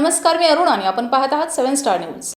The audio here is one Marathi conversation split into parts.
नमस्कार मी अरुण आणि आपण पाहत आहात सेव्हन स्टार न्यूज.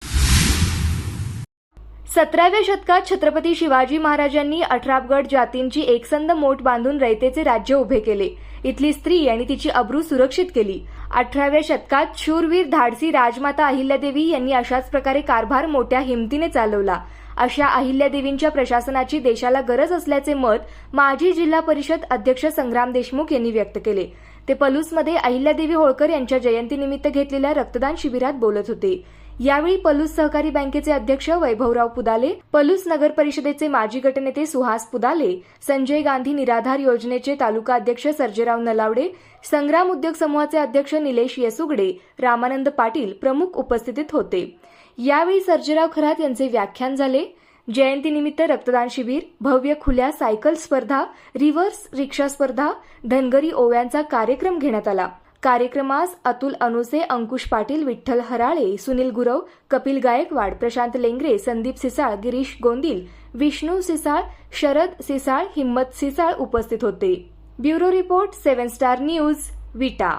सतराव्या शतकात छत्रपती शिवाजी महाराजांनी अठरापगड जातींची एकसंध मोठ बांधून रयतेचे राज्य उभे केले. इथली स्त्री आणि तिची अब्रू सुरक्षित केली. अठराव्या शतकात शूरवीर धाडसी राजमाता अहिल्यादेवी यांनी अशाच प्रकारे कारभार मोठ्या हिमतीने चालवला. अशा अहिल्यादेवींच्या प्रशासनाची देशाला गरज असल्याचे मत माजी जिल्हा परिषद अध्यक्ष संग्राम देशमुख यांनी व्यक्त केले. ते पलूसमध्ये अहिल्यादेवी होळकर यांच्या जयंतीनिमित्त घेतलेल्या रक्तदान शिबिरात बोलत होते. यावेळी पलूस सहकारी बँकेचे अध्यक्ष वैभवराव पुदाले पलूस नगर परिषदेचे माजी गटनेते सुहास पुदाले संजय गांधी निराधार योजनेचे तालुका अध्यक्ष सर्जेराव नलावडे संग्राम उद्योग समूहाचे अध्यक्ष निलेश येसुगडे रामानंद पाटील प्रमुख उपस्थितीत होते. यावेळी सर्जेराव खरात यांचे व्याख्यान झाले. जयंतीनिमित्त रक्तदान शिबिर भव्य खुल्या सायकल स्पर्धा रिव्हर्स रिक्षा स्पर्धा धनगरी ओव्यांचा कार्यक्रम घेण्यात आला. कार्यक्रमास अतुल अनुसे अंकुश पाटील विठ्ठल हराळे सुनील गुरव कपिल गायकवाड प्रशांत लेंगरे संदीप सिसाळ गिरीश गोंदिल विष्णू सिसाळ शरद सिसाळ हिम्मत सिसाळ उपस्थित होते. Bureau report seven star news Vita.